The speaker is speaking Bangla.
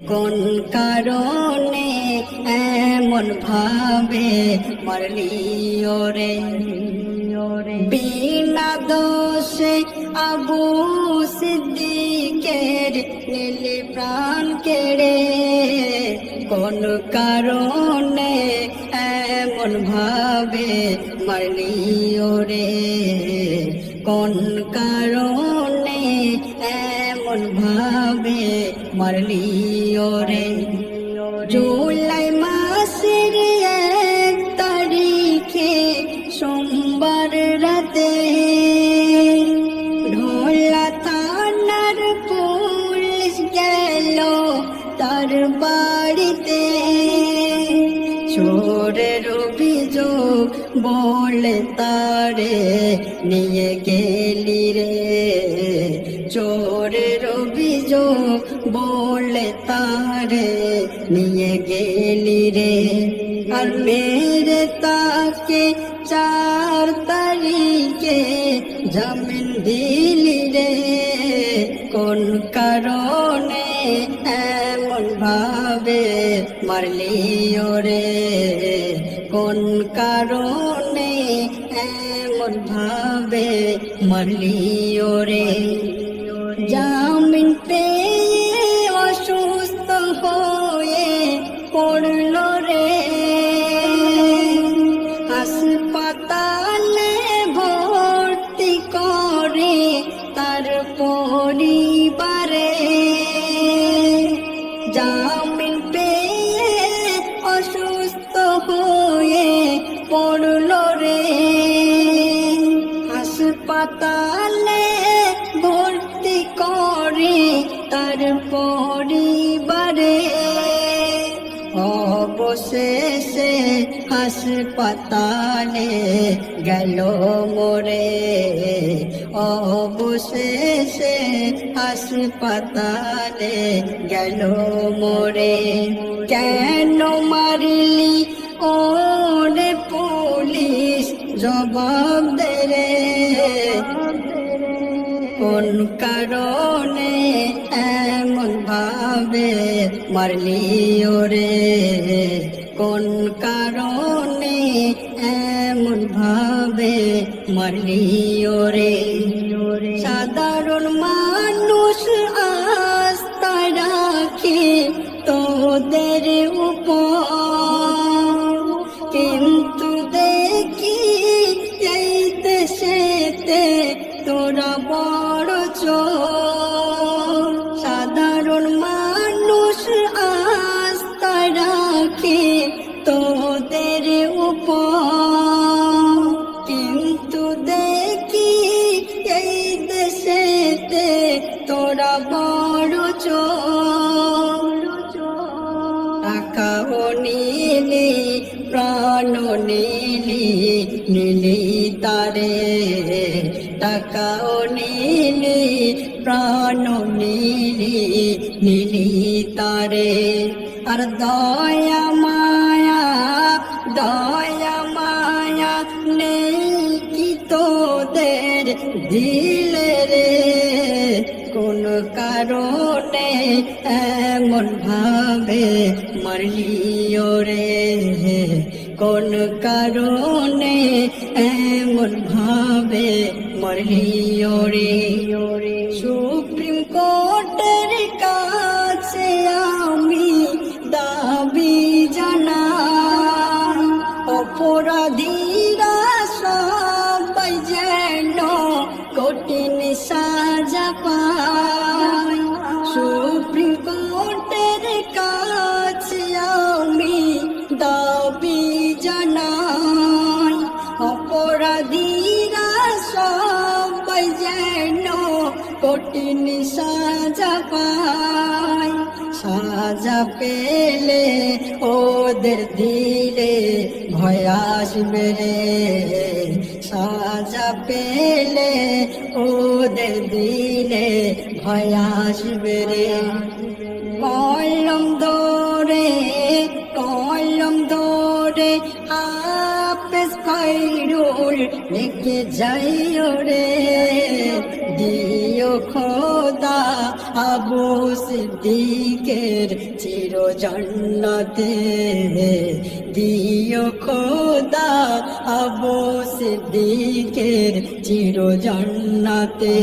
কোন কারণে এমন ভাবে মরলি ওরে বিনা দোষে আবু সিদ্দিকের নীলি প্রাণ কেড়ে, কোন কারণে এমন ভাবে মরলি ওরে কোন কারণে মরলি ওরে জুলাই মাসের এক তারিখে সোমবার রাতে ঢোলা থানার পুলিশ গেল তার বাড়িতে। চোরের অভিযোগ বলে তারে নিয়ে গেলি রে। চোরের অভিযোগ বলে তারে নিয়ে গেলি রে আর মেরে তাকে চার তারিখে জামিন দিলি রে কোন কারণে এমন ভাবে মারলি ওরে কোন কারণে এমন ভাবে মারলি ওরে জামিন পেয়ে অসুস্থ হয়ে পড়ল রে। হাসপাতালে ভর্তি করে তার পরিবারে। জামিন পেয়ে অসুস্থ হয়ে পড়ল রে। হাসপাতালে তার পরিবারে, অবশেষে হাসপাতালে গেল মোরে। অবশেষে হাসপাতালে গেল মোরে। কেন মারলি ওরে পুলিশ জবাব কারণে এমন ভাবে মারলি ওরে কোন কারণে এমন ভাবে মারলি ওরে সাধারণ মানুষ আস্থা রাখে তোদের উপর। কিন্তু দেখি এই তোরা বড় চোর, সাধারণ মানুষ আস্থা রাখে তোদের উপর? কিন্তু দেখি এই দেশেতে তোরা বড় চোর। টাকাও নীলি প্রাণ নীলি নীলি টাকাও নীলি, প্রাণ নীলি নীলি তারে। আর দয়া মায়া দয়া মায়া নেই কি তোদের দিলে রে? কোন কারণে এমন ভাবে মারলি ওরে কোন কারণে এমন ভাবে মারলি ওরে সুপ্রিম কঠিন সাজা পায় সাজা পেলে ওদের দিলে ভয় আসবে রে। সাজা পেলে ওদের দিলে ভয় আসবে রে। কলম দৌড়ে কলম দৌড়ে হাফেজ খৈরুল লিখে যাইও রে, দিও খোদা। আবু সিদ্দিকের চির জন্নতে দিও খোদা। আবু সিদ্দিকের চির জন্নতে